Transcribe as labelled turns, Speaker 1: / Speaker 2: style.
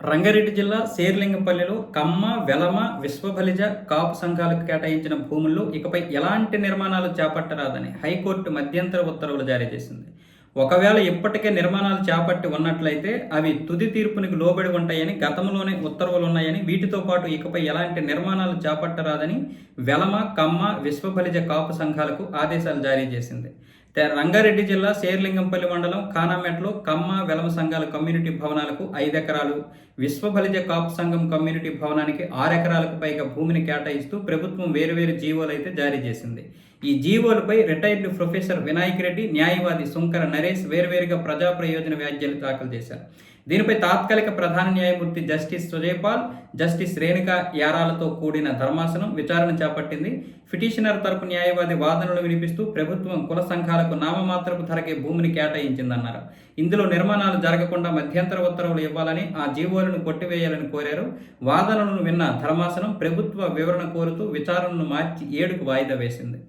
Speaker 1: రంగారెడ్డి జిల్లా శేర్లింగపల్లిలో కమ్మ వెలమ విశ్వబలిజ కాపు సంఘాలకు కేటాయించిన భూముల్లో ఇకపై ఎలాంటి నిర్మాణాలు చేపట్టరాదని హైకోర్టు మధ్యంతర ఉత్తర్వులు జారీ చేసింది. ఒకవేళ ఇప్పటికే నిర్మాణాలు చేపట్టి ఉన్నట్లయితే అవి తుది తీర్పునికి లోబడి ఉంటాయని గతంలోనే ఉత్తర్వులు ఉన్నాయని వీటితో పాటు ఇకపై ఎలాంటి నిర్మాణాలు చేపట్టరాదని వెలమ కమ్మ విశ్వబలిజ కాపు సంఘాలకు ఆదేశాలు జారీ చేసింది. రంగారెడ్డి జిల్లా శేర్లింగంపల్లి మండలం కానామెట్లో కమ్మ వెలమ సంఘాల కమ్యూనిటీ భవనాలకు ఐదు ఎకరాలు విశ్వబలిజ కాపు సంఘం కమ్యూనిటీ భవనానికి ఆరు ఎకరాలకు పైగా భూమిని కేటాయిస్తూ ప్రభుత్వం వేరువేరు జీవోలు అయితే జారీ చేసింది. ఈ జీవోలపై రిటైర్డ్ ప్రొఫెసర్ వినాయక్ రెడ్డి న్యాయవాది సుంకర నరేష్ వేర్వేరుగా ప్రజా ప్రయోజన వ్యాఖ్యలు దాఖలు చేశారు. దీనిపై తాత్కాలిక ప్రధాన న్యాయమూర్తి జస్టిస్ సుజయపాల్ జస్టిస్ రేణుక యారాలతో కూడిన ధర్మాసనం విచారణ చేపట్టింది. పిటిషనర్ తరపు న్యాయవాది వాదనలు వినిపిస్తూ ప్రభుత్వం కుల సంఘాలకు నామమాత్రపు ధరకే భూమిని కేటాయించిందన్నారు. ఇందులో నిర్మాణాలు జరగకుండా మధ్యంతర ఉత్తర్వులు ఇవ్వాలని ఆ జీవోలను కొట్టివేయాలని కోరారు. వాదనలను విన్న ధర్మాసనం ప్రభుత్వ వివరణ కోరుతూ విచారణను మార్చి ఏడుకు వాయిదా వేసింది.